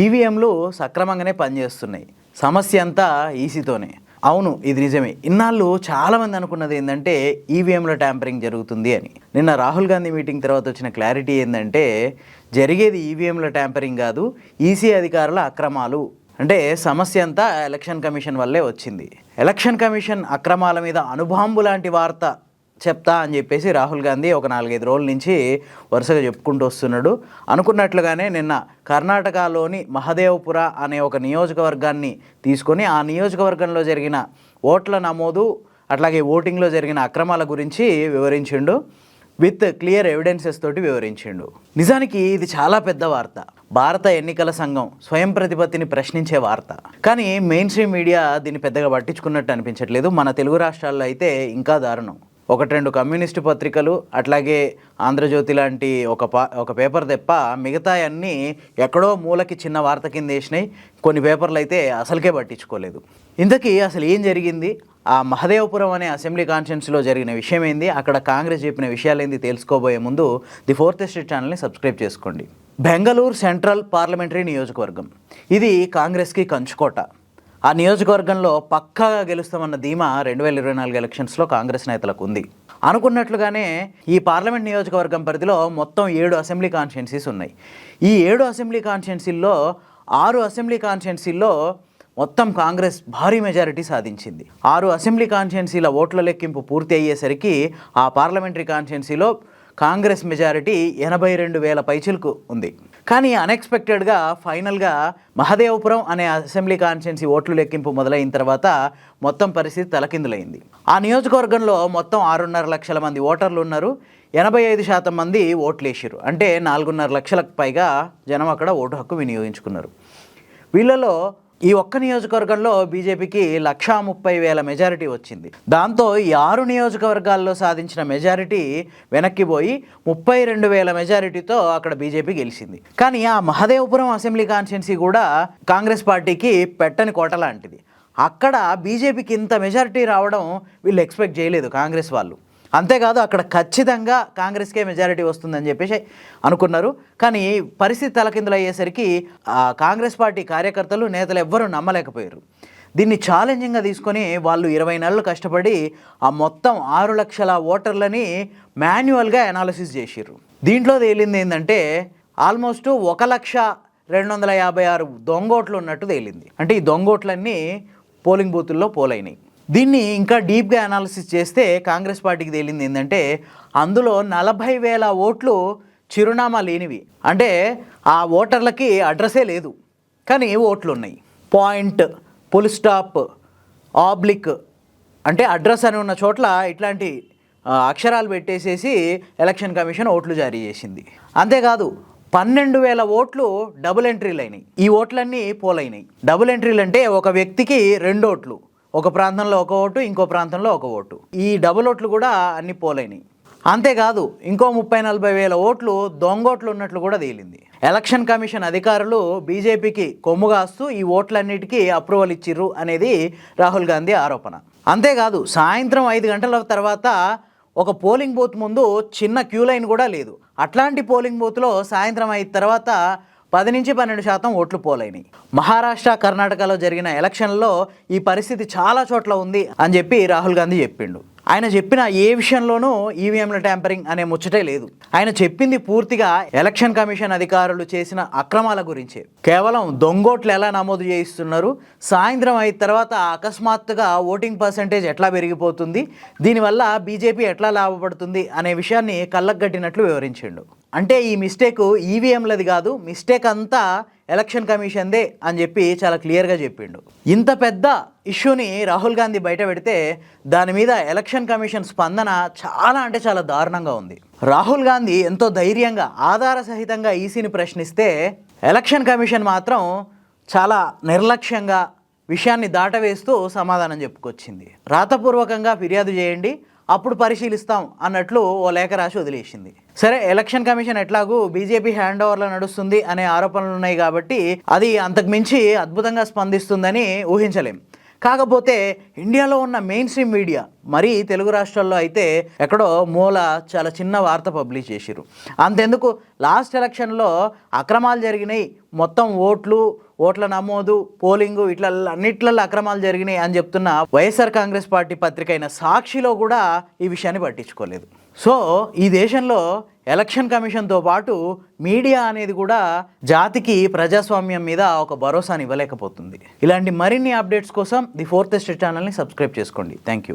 ఈవీఎంలు సక్రమంగానే పనిచేస్తున్నాయి. సమస్య అంతా ఈసీతోనే. అవును ఇది నిజమే. ఇన్నాళ్ళు చాలామంది అనుకున్నది ఏంటంటే ఈవీఎంలో ట్యాంపరింగ్ జరుగుతుంది అని. నిన్న రాహుల్ గాంధీ మీటింగ్ తర్వాత వచ్చిన క్లారిటీ ఏంటంటే జరిగేది ఈవీఎంలో ట్యాంపరింగ్ కాదు ఈసీ అధికారుల అక్రమాలు. అంటే సమస్య అంతా ఎలక్షన్ కమిషన్ వల్లే వచ్చింది. ఎలక్షన్ కమిషన్ అక్రమాల మీద అనుబాంబు లాంటి వార్త చెప్తా అని చెప్పేసి రాహుల్ గాంధీ ఒక నాలుగైదు రోజుల నుంచి వరుసగా చెప్పుకుంటూ వస్తున్నాడు. అనుకున్నట్లుగానే నిన్న కర్ణాటకలోని మహదేవపుర అనే ఒక నియోజకవర్గాన్ని తీసుకొని ఆ నియోజకవర్గంలో జరిగిన ఓట్ల నమోదు అట్లాగే ఓటింగ్లో జరిగిన అక్రమాల గురించి వివరించిండు. విత్ క్లియర్ ఎవిడెన్సెస్ తోటి వివరించిండు. నిజానికి ఇది చాలా పెద్ద వార్త. భారత ఎన్నికల సంఘం స్వయం ప్రతిపత్తిని ప్రశ్నించే వార్త. కానీ మెయిన్ స్ట్రీమ్ మీడియా దీన్ని పెద్దగా పట్టించుకున్నట్టు అనిపించట్లేదు. మన తెలుగు రాష్ట్రాల్లో అయితే ఇంకా దారుణం. ఒకటి రెండు కమ్యూనిస్టు పత్రికలు అట్లాగే ఆంధ్రజ్యోతి లాంటి ఒక పా ఒక పేపర్ తెప్ప మిగతా అన్నీ ఎక్కడో మూలకి చిన్న వార్త కింద వేసినాయి కొన్ని పేపర్లు అయితే అసలుకే పట్టించుకోలేదు. ఇంతకీ అసలు ఏం జరిగింది? ఆ మహదేవపురం అనే అసెంబ్లీ కాన్ఫరెన్స్లో జరిగిన విషయం ఏంది? అక్కడ కాంగ్రెస్ చెప్పిన విషయాలు ఏంది తెలుసుకోబోయే ముందు ది ఫోర్త్ స్ట్రీట్ ఛానల్ని సబ్స్క్రైబ్ చేసుకోండి. బెంగళూరు సెంట్రల్ పార్లమెంటరీ నియోజకవర్గం. ఇది కాంగ్రెస్కి కంచుకోట. ఆ నియోజకవర్గంలో పక్కాగా గెలుస్తామన్న ధీమా రెండు వేల ఇరవై నాలుగు ఎలక్షన్స్లో కాంగ్రెస్ నేతలకు ఉంది. అనుకున్నట్లుగానే ఈ పార్లమెంట్ నియోజకవర్గం పరిధిలో మొత్తం ఏడు అసెంబ్లీ కాన్స్టిట్యున్సీస్ ఉన్నాయి. ఈ ఏడు అసెంబ్లీ కాన్స్టిట్యున్సీల్లో ఆరు అసెంబ్లీ కాన్స్టిట్యున్సీల్లో మొత్తం కాంగ్రెస్ భారీ మెజారిటీ సాధించింది. ఆరు అసెంబ్లీ కాన్స్టిట్యున్సీల ఓట్ల లెక్కింపు పూర్తి అయ్యేసరికి ఆ పార్లమెంటరీ కాన్స్టిట్యున్సీలో కాంగ్రెస్ మెజారిటీ ఎనభై రెండు వేల పైచిలకు ఉంది. కానీ అన్ఎక్స్పెక్టెడ్గా ఫైనల్గా మహదేవపురం అనే అసెంబ్లీ కాన్స్టిట్యున్సీ ఓట్లు లెక్కింపు మొదలైన తర్వాత మొత్తం పరిస్థితి తలకిందులైంది. ఆ నియోజకవర్గంలో మొత్తం ఆరున్నర లక్షల మంది ఓటర్లు ఉన్నారు. ఎనభై ఐదు శాతం మంది ఓట్లేసారు అంటే నాలుగున్నర లక్షలకు పైగా జనం అక్కడ ఓటు హక్కు వినియోగించుకున్నారు. వీళ్ళలో ఈ ఒక్క నియోజకవర్గంలో బీజేపీకి లక్షా ముప్పై వేల మెజారిటీ వచ్చింది. దాంతో ఈ ఆరు నియోజకవర్గాల్లో సాధించిన మెజారిటీ వెనక్కి పోయి ముప్పై రెండు వేల మెజారిటీతో అక్కడ బీజేపీ గెలిచింది. కానీ ఆ మహదేవపురం అసెంబ్లీ కాన్స్టిట్యున్సీ కూడా కాంగ్రెస్ పార్టీకి పెట్టని కోట లాంటిది. అక్కడ బీజేపీకి ఇంత మెజారిటీ రావడం వీళ్ళు ఎక్స్పెక్ట్ చేయలేదు కాంగ్రెస్ వాళ్ళు. అంతేకాదు అక్కడ ఖచ్చితంగా కాంగ్రెస్కే మెజారిటీ వస్తుందని చెప్పేసి అనుకున్నారు. కానీ పరిస్థితి తలకిందులు అయ్యేసరికి కాంగ్రెస్ పార్టీ కార్యకర్తలు నేతలు ఎవ్వరూ నమ్మలేకపోయారు. దీన్ని ఛాలెంజింగ్గా తీసుకొని వాళ్ళు ఇరవై నెలలు కష్టపడి ఆ మొత్తం ఆరు లక్షల ఓటర్లని మాన్యువల్గా అనాలిసిస్ చేసిర్రు. దీంట్లో తేలింది ఏంటంటే ఆల్మోస్ట్ ఒక లక్ష రెండు వందల యాభై ఆరు దొంగోట్లు ఉన్నట్టు తేలింది. అంటే ఈ దొంగోట్లన్నీ పోలింగ్ బూతుల్లో పోలైనాయి. దీన్ని ఇంకా డీప్గా అనాలిసిస్ చేస్తే కాంగ్రెస్ పార్టీకి తేలింది ఏంటంటే అందులో నలభై వేల ఓట్లు చిరునామా లేనివి. అంటే ఆ ఓటర్లకి అడ్రస్సే లేదు. కానీ ఓట్లు ఉన్నాయి పాయింట్ పుల్ స్టాప్ ఆబ్లిక్ అంటే అడ్రస్ అని ఉన్న చోట్ల ఇట్లాంటి అక్షరాలు పెట్టేసేసి ఎలక్షన్ కమిషన్ ఓట్లు జారీ చేసింది. అంతేకాదు పన్నెండు వేల ఓట్లు డబుల్ ఎంట్రీలు అయినాయి. ఈ ఓట్లన్నీ పోలైనాయి. డబుల్ ఎంట్రీలు అంటే ఒక వ్యక్తికి రెండు ఓట్లు. ఒక ప్రాంతంలో ఒక ఓటు ఇంకో ప్రాంతంలో ఒక ఓటు. ఈ డబుల్ ఓట్లు కూడా అన్ని పోలైనాయి. అంతేకాదు ఇంకో ముప్పై నలభై వేల ఓట్లు దొంగోట్లు ఉన్నట్లు కూడా తేలింది. ఎలక్షన్ కమిషన్ అధికారులు బీజేపీకి కొమ్ము కాస్తూ ఈ ఓట్లన్నిటికీ అప్రూవల్ ఇచ్చిర్రు అనేది రాహుల్ గాంధీ ఆరోపణ. అంతేకాదు సాయంత్రం ఐదు గంటల తర్వాత ఒక పోలింగ్ బూత్ ముందు చిన్న క్యూ లైన్ కూడా లేదు. అట్లాంటి పోలింగ్ బూత్లో సాయంత్రం అయిన తర్వాత పది నుంచి పన్నెండు శాతం ఓట్లు పోలైనాయి. మహారాష్ట్ర కర్ణాటకలో జరిగిన ఎలక్షన్లో ఈ పరిస్థితి చాలా చోట్ల ఉంది అని చెప్పి రాహుల్ గాంధీ చెప్పిండు. ఆయన చెప్పిన ఏ విషయంలోనూ ఈవీఎంల ట్యాంపరింగ్ అనే ముచ్చటే లేదు. ఆయన చెప్పింది పూర్తిగా ఎలక్షన్ కమిషన్ అధికారులు చేసిన అక్రమాల గురించే. కేవలం దొంగోట్లు ఎలా నమోదు చేయిస్తున్నారు? సాయంత్రం అయిన తర్వాత అకస్మాత్తుగా ఓటింగ్ పర్సంటేజ్ ఎట్లా పెరిగిపోతుంది? దీనివల్ల బీజేపీ ఎట్లా లాభపడుతుంది? అనే విషయాన్ని కళ్ళగట్టినట్లు వివరించిండు. అంటే ఈ మిస్టేక్ ఈవీఎంలది కాదు మిస్టేక్ అంతా ఎలక్షన్ కమిషన్దే అని చెప్పి చాలా క్లియర్గా చెప్పిండు. ఇంత పెద్ద ఇష్యూని రాహుల్ గాంధీ బయట పెడితే దాని మీద ఎలక్షన్ కమిషన్ స్పందన చాలా అంటే చాలా దారుణంగా ఉంది. రాహుల్ గాంధీ ఎంతో ధైర్యంగా ఆధార సహితంగా ఈసీని ప్రశ్నిస్తే ఎలక్షన్ కమిషన్ మాత్రం చాలా నిర్లక్ష్యంగా విషయాన్ని దాటవేస్తూ సమాధానం చెప్పుకొచ్చింది. రాతపూర్వకంగా ఫిర్యాదు చేయండి అప్పుడు పరిశీలిస్తాం అన్నట్లు ఓ లేఖ రాసి వదిలేసింది. సరే ఎలక్షన్ కమిషన్ ఎట్లాగూ బీజేపీ హ్యాండ్ ఓవర్లో నడుస్తుంది అనే ఆరోపణలు ఉన్నాయి కాబట్టి అది అంతకు మించి అద్భుతంగా స్పందిస్తుందని ఊహించలేం. కాకపోతే ఇండియాలో ఉన్న మెయిన్ స్ట్రీమ్ మీడియా మరీ తెలుగు రాష్ట్రాల్లో అయితే ఎక్కడో మూల చాలా చిన్న వార్త పబ్లిష్ చేసిరు అంతెందుకు? లాస్ట్ ఎలక్షన్లో అక్రమాలు జరిగినాయి. మొత్తం ఓట్లు ఓట్ల నమోదు పోలింగు ఇట్లా అన్నిట్లలో అక్రమాలు జరిగినాయి అని చెప్తున్న వైఎస్ఆర్ కాంగ్రెస్ పార్టీ పత్రిక అయిన సాక్షిలో కూడా ఈ విషయాన్ని పట్టించుకోలేదు. సో ఈ దేశంలో ఎలక్షన్ కమిషన్తో పాటు మీడియా అనేది కూడా జాతికి ప్రజాస్వామ్యం మీద ఒక భరోసాని ఇవ్వలేకపోతుంది. ఇలాంటి మరిన్ని అప్డేట్స్ కోసం ది ఫోర్త్ స్టేట్ ఛానల్ని సబ్స్క్రైబ్ చేసుకోండి. Thank you.